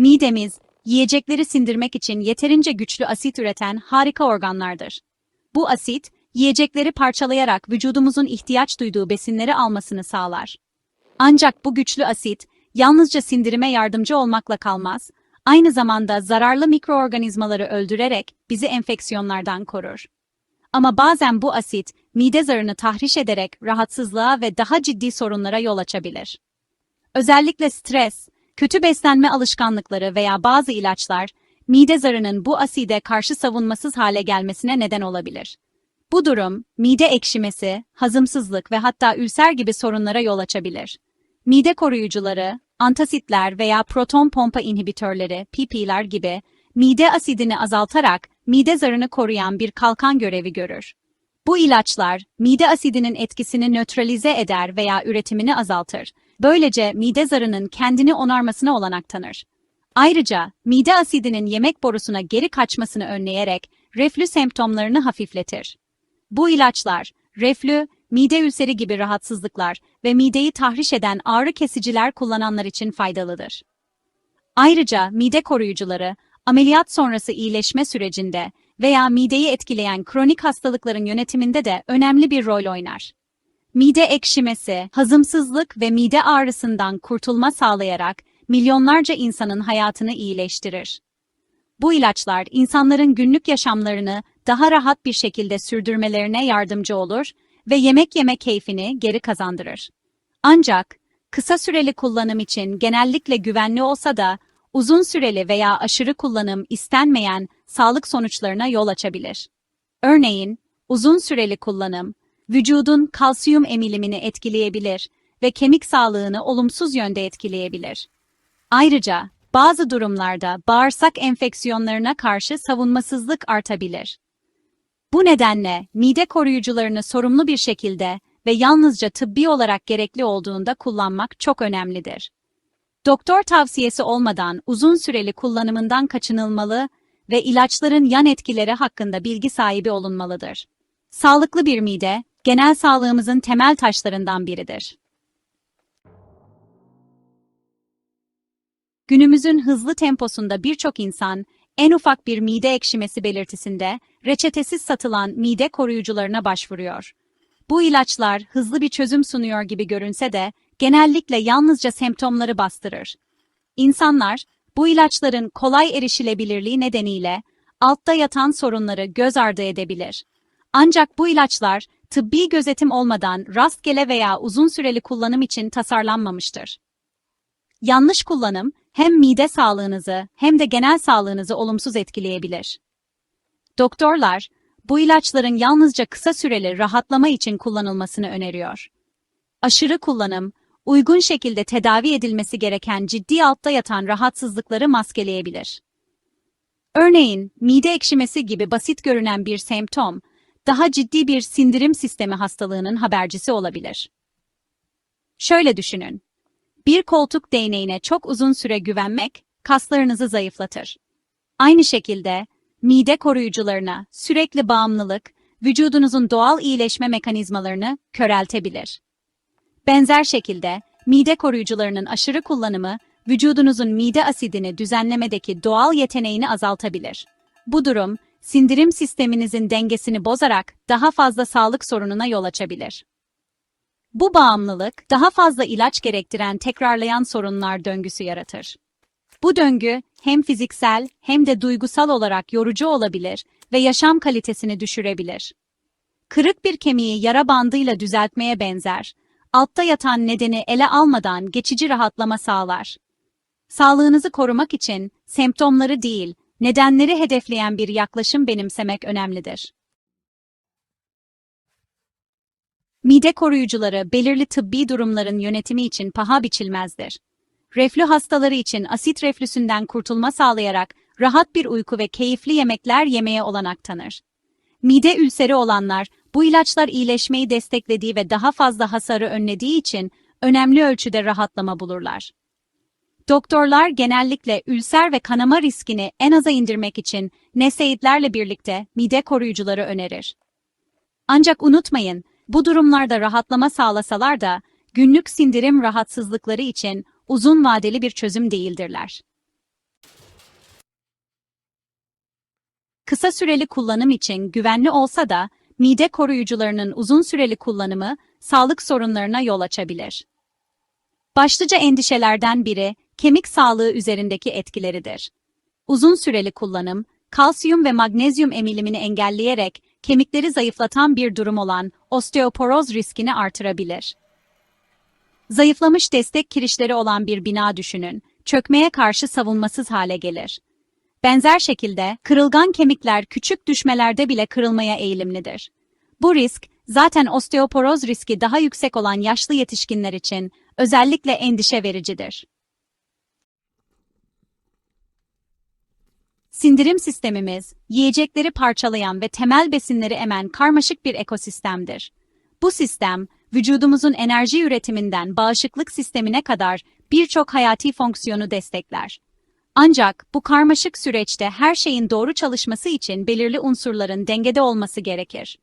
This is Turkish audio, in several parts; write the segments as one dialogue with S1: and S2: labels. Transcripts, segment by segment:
S1: Midemiz, yiyecekleri sindirmek için yeterince güçlü asit üreten harika organlardır. Bu asit, yiyecekleri parçalayarak vücudumuzun ihtiyaç duyduğu besinleri almasını sağlar. Ancak bu güçlü asit, yalnızca sindirime yardımcı olmakla kalmaz, aynı zamanda zararlı mikroorganizmaları öldürerek bizi enfeksiyonlardan korur. Ama bazen bu asit, mide zarını tahriş ederek rahatsızlığa ve daha ciddi sorunlara yol açabilir. Özellikle stres, kötü beslenme alışkanlıkları veya bazı ilaçlar, mide zarının bu aside karşı savunmasız hale gelmesine neden olabilir. Bu durum, mide ekşimesi, hazımsızlık ve hatta ülser gibi sorunlara yol açabilir. Mide koruyucuları, antasitler veya proton pompa inhibitörleri, PP'ler gibi, mide asidini azaltarak mide zarını koruyan bir kalkan görevi görür. Bu ilaçlar, mide asidinin etkisini nötralize eder veya üretimini azaltır. Böylece mide zarının kendini onarmasına olanak tanır. Ayrıca, mide asidinin yemek borusuna geri kaçmasını önleyerek reflü semptomlarını hafifletir. Bu ilaçlar, reflü, mide ülseri gibi rahatsızlıklar ve mideyi tahriş eden ağrı kesiciler kullananlar için faydalıdır. Ayrıca mide koruyucuları, ameliyat sonrası iyileşme sürecinde veya mideyi etkileyen kronik hastalıkların yönetiminde de önemli bir rol oynar. Mide ekşimesi, hazımsızlık ve mide ağrısından kurtulma sağlayarak milyonlarca insanın hayatını iyileştirir. Bu ilaçlar insanların günlük yaşamlarını daha rahat bir şekilde sürdürmelerine yardımcı olur ve yemek yeme keyfini geri kazandırır. Ancak kısa süreli kullanım için genellikle güvenli olsa da uzun süreli veya aşırı kullanım istenmeyen sağlık sonuçlarına yol açabilir. Örneğin, uzun süreli kullanım vücudun kalsiyum emilimini etkileyebilir ve kemik sağlığını olumsuz yönde etkileyebilir. Ayrıca bazı durumlarda bağırsak enfeksiyonlarına karşı savunmasızlık artabilir. Bu nedenle mide koruyucularını sorumlu bir şekilde ve yalnızca tıbbi olarak gerekli olduğunda kullanmak çok önemlidir. Doktor tavsiyesi olmadan uzun süreli kullanımından kaçınılmalı ve ilaçların yan etkileri hakkında bilgi sahibi olunmalıdır. Sağlıklı bir mide, genel sağlığımızın temel taşlarından biridir. Günümüzün hızlı temposunda birçok insan en ufak bir mide ekşimesi belirtisinde reçetesiz satılan mide koruyucularına başvuruyor. Bu ilaçlar hızlı bir çözüm sunuyor gibi görünse de genellikle yalnızca semptomları bastırır. İnsanlar bu ilaçların kolay erişilebilirliği nedeniyle altta yatan sorunları göz ardı edebilir. Ancak bu ilaçlar tıbbi gözetim olmadan rastgele veya uzun süreli kullanım için tasarlanmamıştır. Yanlış kullanım hem mide sağlığınızı hem de genel sağlığınızı olumsuz etkileyebilir. Doktorlar, bu ilaçların yalnızca kısa süreli rahatlama için kullanılmasını öneriyor. Aşırı kullanım, uygun şekilde tedavi edilmesi gereken ciddi altta yatan rahatsızlıkları maskeleyebilir. Örneğin, mide ekşimesi gibi basit görünen bir semptom, daha ciddi bir sindirim sistemi hastalığının habercisi olabilir. Şöyle düşünün. Bir koltuk değneğine çok uzun süre güvenmek, kaslarınızı zayıflatır. Aynı şekilde, mide koruyucularına sürekli bağımlılık, vücudunuzun doğal iyileşme mekanizmalarını köreltebilir. Benzer şekilde, mide koruyucularının aşırı kullanımı, vücudunuzun mide asidini düzenlemedeki doğal yeteneğini azaltabilir. Bu durum, sindirim sisteminizin dengesini bozarak daha fazla sağlık sorununa yol açabilir. Bu bağımlılık, daha fazla ilaç gerektiren tekrarlayan sorunlar döngüsü yaratır. Bu döngü hem fiziksel hem de duygusal olarak yorucu olabilir ve yaşam kalitesini düşürebilir. Kırık bir kemiği yara bandıyla düzeltmeye benzer, altta yatan nedeni ele almadan geçici rahatlama sağlar. Sağlığınızı korumak için semptomları değil, nedenleri hedefleyen bir yaklaşım benimsemek önemlidir. Mide koruyucuları belirli tıbbi durumların yönetimi için paha biçilmezdir. Reflü hastaları için asit reflüsünden kurtulma sağlayarak rahat bir uyku ve keyifli yemekler yemeye olanak tanır. Mide ülseri olanlar bu ilaçlar iyileşmeyi desteklediği ve daha fazla hasarı önlediği için önemli ölçüde rahatlama bulurlar. Doktorlar genellikle ülser ve kanama riskini en aza indirmek için neseidlerle birlikte mide koruyucuları önerir. Ancak unutmayın, bu durumlarda rahatlama sağlasalar da günlük sindirim rahatsızlıkları için uzun vadeli bir çözüm değildirler. Kısa süreli kullanım için güvenli olsa da mide koruyucularının uzun süreli kullanımı sağlık sorunlarına yol açabilir. Başlıca endişelerden biri kemik sağlığı üzerindeki etkileridir. Uzun süreli kullanım, kalsiyum ve magnezyum emilimini engelleyerek kemikleri zayıflatan bir durum olan osteoporoz riskini artırabilir. Zayıflamış destek kirişleri olan bir bina düşünün, çökmeye karşı savunmasız hale gelir. Benzer şekilde kırılgan kemikler küçük düşmelerde bile kırılmaya eğilimlidir. Bu risk, zaten osteoporoz riski daha yüksek olan yaşlı yetişkinler için özellikle endişe vericidir. Sindirim sistemimiz, yiyecekleri parçalayan ve temel besinleri emen karmaşık bir ekosistemdir. Bu sistem, vücudumuzun enerji üretiminden bağışıklık sistemine kadar birçok hayati fonksiyonu destekler. Ancak bu karmaşık süreçte her şeyin doğru çalışması için belirli unsurların dengede olması gerekir.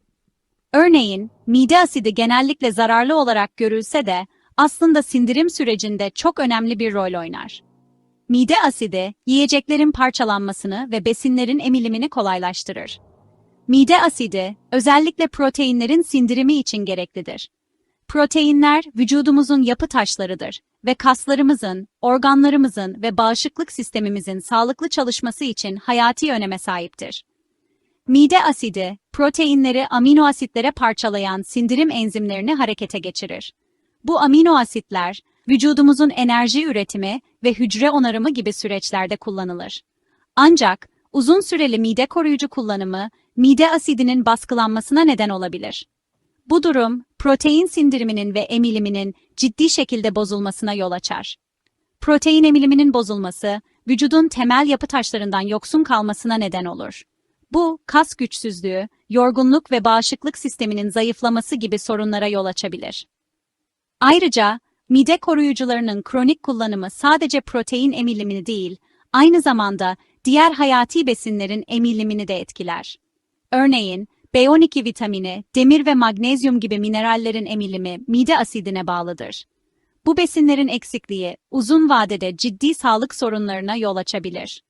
S1: Örneğin, mide asidi genellikle zararlı olarak görülse de aslında sindirim sürecinde çok önemli bir rol oynar. Mide asidi, yiyeceklerin parçalanmasını ve besinlerin emilimini kolaylaştırır. Mide asidi, özellikle proteinlerin sindirimi için gereklidir. Proteinler, vücudumuzun yapı taşlarıdır ve kaslarımızın, organlarımızın ve bağışıklık sistemimizin sağlıklı çalışması için hayati öneme sahiptir. Mide asidi, proteinleri amino asitlere parçalayan sindirim enzimlerini harekete geçirir. Bu amino asitler, vücudumuzun enerji üretimi ve hücre onarımı gibi süreçlerde kullanılır. Ancak uzun süreli mide koruyucu kullanımı mide asidinin baskılanmasına neden olabilir. Bu durum protein sindiriminin ve emiliminin ciddi şekilde bozulmasına yol açar. Protein emiliminin bozulması vücudun temel yapı taşlarından yoksun kalmasına neden olur. Bu kas güçsüzlüğü, yorgunluk ve bağışıklık sisteminin zayıflaması gibi sorunlara yol açabilir. Ayrıca mide koruyucularının kronik kullanımı sadece protein emilimini değil, aynı zamanda diğer hayati besinlerin emilimini de etkiler. Örneğin, B12 vitamini, demir ve magnezyum gibi minerallerin emilimi mide asidine bağlıdır. Bu besinlerin eksikliği uzun vadede ciddi sağlık sorunlarına yol açabilir.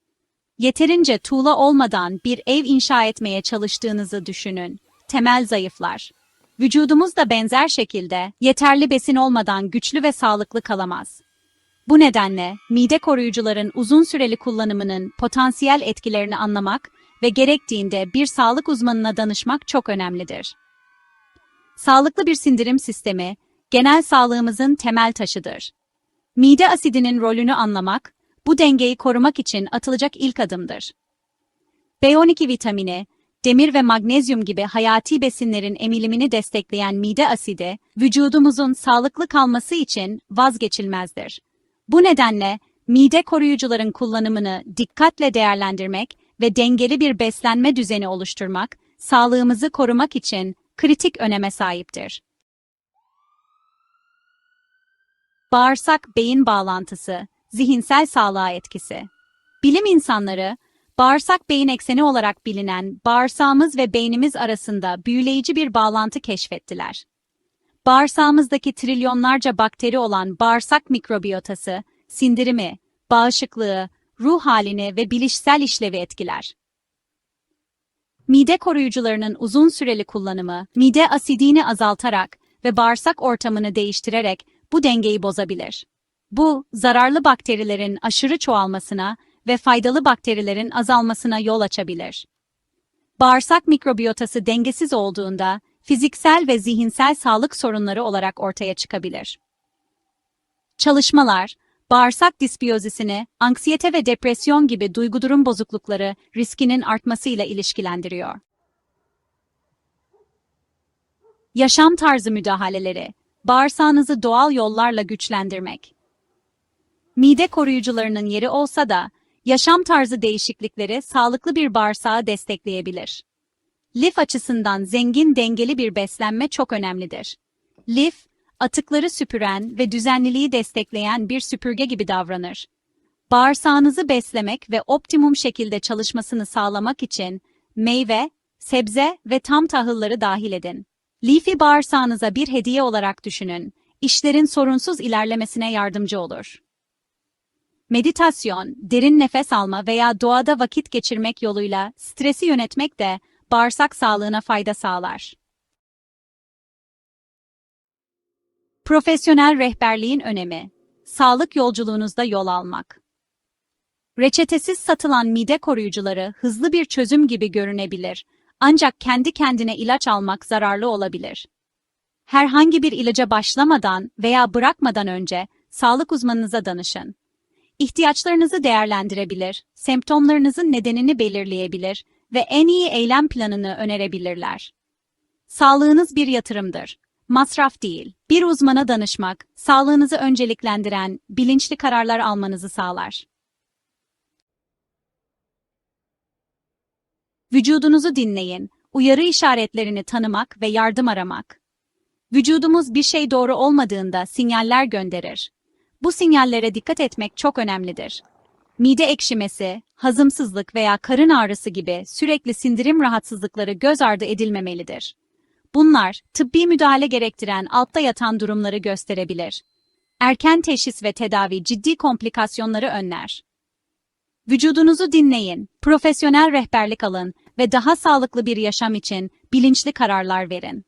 S1: Yeterince tuğla olmadan bir ev inşa etmeye çalıştığınızı düşünün. Temel zayıflar. Vücudumuz da benzer şekilde yeterli besin olmadan güçlü ve sağlıklı kalamaz. Bu nedenle mide koruyucuların uzun süreli kullanımının potansiyel etkilerini anlamak ve gerektiğinde bir sağlık uzmanına danışmak çok önemlidir. Sağlıklı bir sindirim sistemi, genel sağlığımızın temel taşıdır. Mide asidinin rolünü anlamak, bu dengeyi korumak için atılacak ilk adımdır. B12 vitamini, demir ve magnezyum gibi hayati besinlerin emilimini destekleyen mide asidi, vücudumuzun sağlıklı kalması için vazgeçilmezdir. Bu nedenle mide koruyucuların kullanımını dikkatle değerlendirmek ve dengeli bir beslenme düzeni oluşturmak, sağlığımızı korumak için kritik öneme sahiptir. Bağırsak-beyin bağlantısı, zihinsel sağlığa etkisi. Bilim insanları, bağırsak-beyin ekseni olarak bilinen bağırsağımız ve beynimiz arasında büyüleyici bir bağlantı keşfettiler. Bağırsağımızdaki trilyonlarca bakteri olan bağırsak mikrobiyotası, sindirimi, bağışıklığı, ruh halini ve bilişsel işlevi etkiler. Mide koruyucularının uzun süreli kullanımı, mide asidini azaltarak ve bağırsak ortamını değiştirerek bu dengeyi bozabilir. Bu, zararlı bakterilerin aşırı çoğalmasına ve faydalı bakterilerin azalmasına yol açabilir. Bağırsak mikrobiyotası dengesiz olduğunda fiziksel ve zihinsel sağlık sorunları olarak ortaya çıkabilir. Çalışmalar, bağırsak disbiyozisini, anksiyete ve depresyon gibi duygudurum bozuklukları riskinin artmasıyla ilişkilendiriyor. Yaşam tarzı müdahaleleri, bağırsağınızı doğal yollarla güçlendirmek. Mide koruyucularının yeri olsa da, yaşam tarzı değişiklikleri sağlıklı bir bağırsağı destekleyebilir. Lif açısından zengin dengeli bir beslenme çok önemlidir. Lif, atıkları süpüren ve düzenliliği destekleyen bir süpürge gibi davranır. Bağırsağınızı beslemek ve optimum şekilde çalışmasını sağlamak için meyve, sebze ve tam tahılları dahil edin. Leafy bağırsağınıza bir hediye olarak düşünün. İşlerin sorunsuz ilerlemesine yardımcı olur. Meditasyon, derin nefes alma veya doğada vakit geçirmek yoluyla stresi yönetmek de bağırsak sağlığına fayda sağlar. Profesyonel rehberliğin önemi. Sağlık yolculuğunuzda yol almak. Reçetesiz satılan mide koruyucuları hızlı bir çözüm gibi görünebilir. Ancak kendi kendine ilaç almak zararlı olabilir. Herhangi bir ilaca başlamadan veya bırakmadan önce sağlık uzmanınıza danışın. İhtiyaçlarınızı değerlendirebilir, semptomlarınızın nedenini belirleyebilir ve en iyi eylem planını önerebilirler. Sağlığınız bir yatırımdır. Masraf değil. Bir uzmana danışmak, sağlığınızı önceliklendiren, bilinçli kararlar almanızı sağlar. Vücudunuzu dinleyin, uyarı işaretlerini tanımak ve yardım aramak. Vücudumuz bir şey doğru olmadığında sinyaller gönderir. Bu sinyallere dikkat etmek çok önemlidir. Mide ekşimesi, hazımsızlık veya karın ağrısı gibi sürekli sindirim rahatsızlıkları göz ardı edilmemelidir. Bunlar, tıbbi müdahale gerektiren altta yatan durumları gösterebilir. Erken teşhis ve tedavi ciddi komplikasyonları önler. Vücudunuzu dinleyin, profesyonel rehberlik alın ve daha sağlıklı bir yaşam için bilinçli kararlar verin.